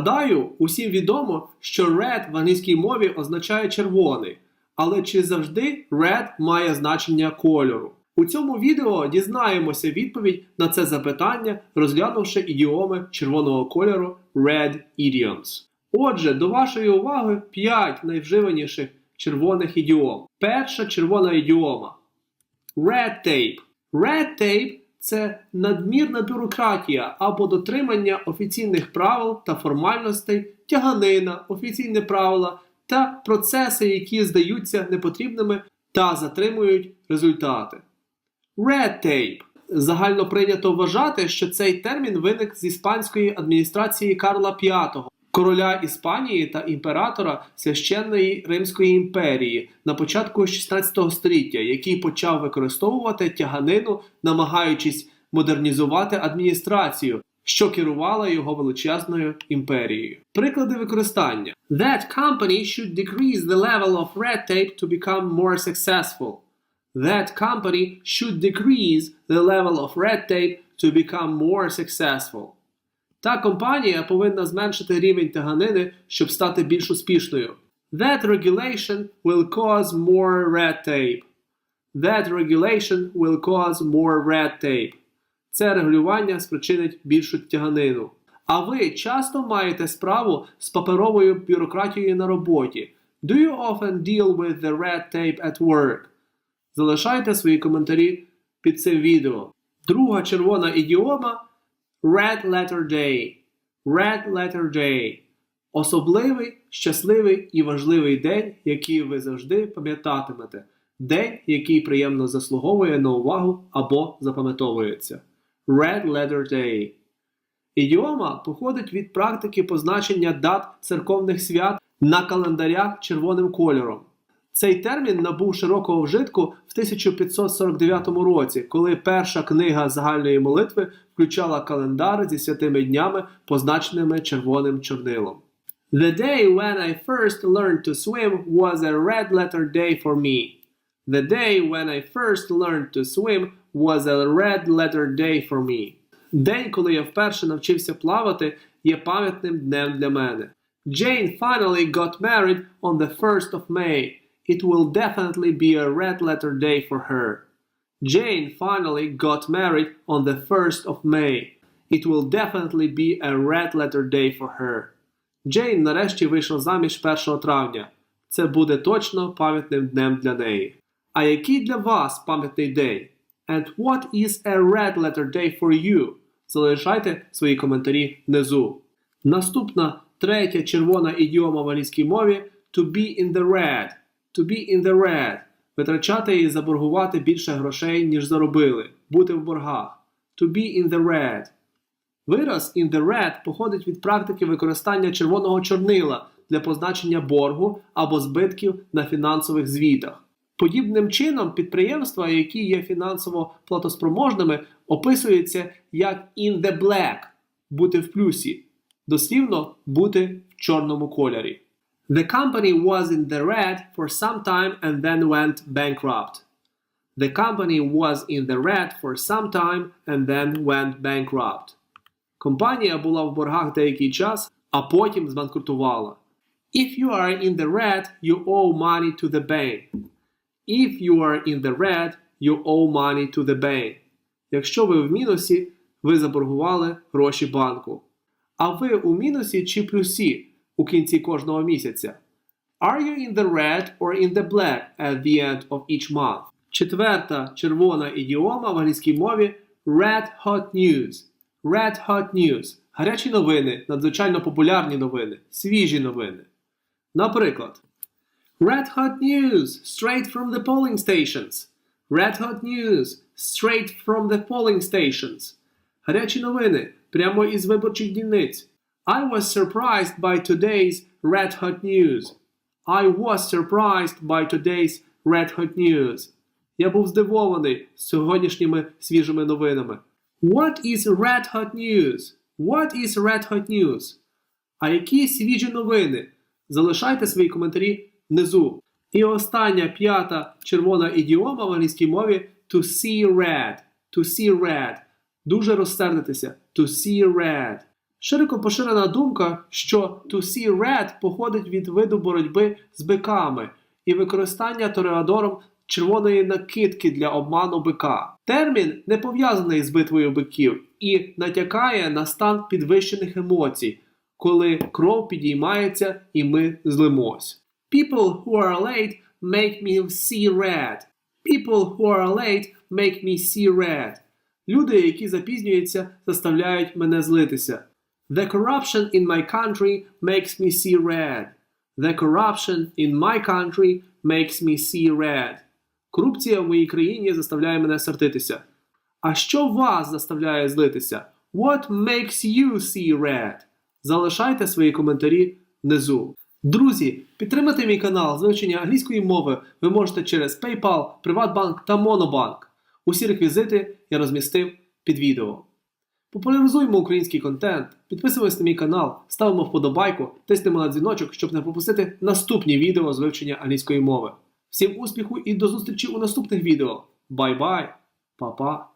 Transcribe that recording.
Гадаю, усім відомо, що red в англійській мові означає червоний, але чи завжди red має значення кольору? У цьому відео дізнаємося відповідь на це запитання, розглянувши ідіоми червоного кольору Red Idioms. Отже, до вашої уваги 5 найвживаніших червоних ідіом. Перша червона ідіома Red Tape. Red Tape це надмірна бюрократія або дотримання офіційних правил та формальностей, тяганина, офіційні правила та процеси, які здаються непотрібними та затримують результати. Red Tape. Загально прийнято вважати, що цей термін виник з іспанської адміністрації Карла V, короля Іспанії та імператора священної Римської імперії на початку 16 століття, який почав використовувати тяганину, намагаючись модернізувати адміністрацію, що керувала його величезною імперією. Приклади використання: That company should decrease the level of red tape to become more successful. That company should decrease the level of red tape to become more successful. Та компанія повинна зменшити рівень тяганини, щоб стати більш успішною. That regulation will cause more red tape. That regulation will cause more red tape. Це регулювання спричинить більшу тяганину. А ви часто маєте справу з паперовою бюрократією на роботі? Do you often deal with the red tape at work? Залишайте свої коментарі під цим відео. Друга червона ідіома Red Letter Day. Red Letter Day. Особливий, щасливий і важливий день, який ви завжди пам'ятатимете. День, який приємно заслуговує на увагу або запам'ятовується. Red Letter Day. Ідіома походить від практики позначення дат церковних свят на календарях червоним кольором. Цей термін набув широкого вжитку в 1549 році, коли перша книга загальної молитви включала календар зі святими днями, позначеними червоним чорнилом. The day when I first learned to swim was a red letter day for me. The day when I first learned to swim was a red letter day for me. День, коли я вперше навчився плавати, є пам'ятним днем для мене. Jane finally got married on the 1st of May. It will definitely be a red letter day for her. Jane finally got married on the 1st of May. It will definitely be a red letter day for her. Джейн нарешті вийшла заміж 1 травня. Це буде точно пам'ятним днем для неї. А який для вас пам'ятний день? And what is a red letter day for you? Залишайте свої коментарі внизу. Наступна третя червона ідіома в англійській мові to be in the red. To be in the red. Витрачати і заборгувати більше грошей, ніж заробили. Бути в боргах. To be in the red. Вираз in the red походить від практики використання червоного чорнила для позначення боргу або збитків на фінансових звітах. Подібним чином підприємства, які є фінансово платоспроможними, описуються як in the black бути в плюсі, дослівно бути в чорному кольорі. The company was in the red for some time and then went bankrupt. The company was in the red for some time and then went bankrupt. Компанія була в боргах деякий час, а потім збанкрутувала. If you are in the red, you owe money to the bank. If you are in the red, you owe money to the bank. Якщо ви в мінусі, ви заборгували гроші банку. А ви у мінусі чи плюсі у кінці кожного місяця? Are you in the red or in the black at the end of each month? Четверта червона ідіома в англійській мові Red Hot News. Red Hot News. Гарячі новини, надзвичайно популярні новини, свіжі новини. Наприклад, Red Hot News straight from the polling stations. Red Hot News straight from the polling stations. Гарячі новини прямо із виборчих дільниць. I was surprised by today's Red Hot News. I was surprised by today's Red Hot News. Я був здивований сьогоднішніми свіжими новинами. What is Red Hot News? What is Red Hot News? А які свіжі новини? Залишайте свої коментарі внизу. І остання п'ята червона ідіома в англійській мові to see red. To see red. Дуже розсердитися. To see red. Широко поширена думка, що to see red походить від виду боротьби з биками і використання тореадором червоної накидки для обману бика. Термін не пов'язаний з битвою биків і натякає на стан підвищених емоцій, коли кров підіймається і ми злимось. People who are late make me see red. People who are late make me see red. Люди, які запізнюються, заставляють мене злитися. The corruption in my country makes me see red. The corruption in my country makes me see red. Корупція в моїй країні заставляє мене сердитися. А що вас заставляє злитися? What makes you see red? Залишайте свої коментарі внизу. Друзі, підтримати мій канал з вивчення англійської мови ви можете через PayPal, Приватбанк та Monobank. Усі реквізити я розмістив під відео. Популяризуємо український контент, підписуємось на мій канал, ставимо вподобайку, тиснемо на дзвіночок, щоб не пропустити наступні відео з вивчення англійської мови. Всім успіху і до зустрічі у наступних відео. Бай-бай, па-па!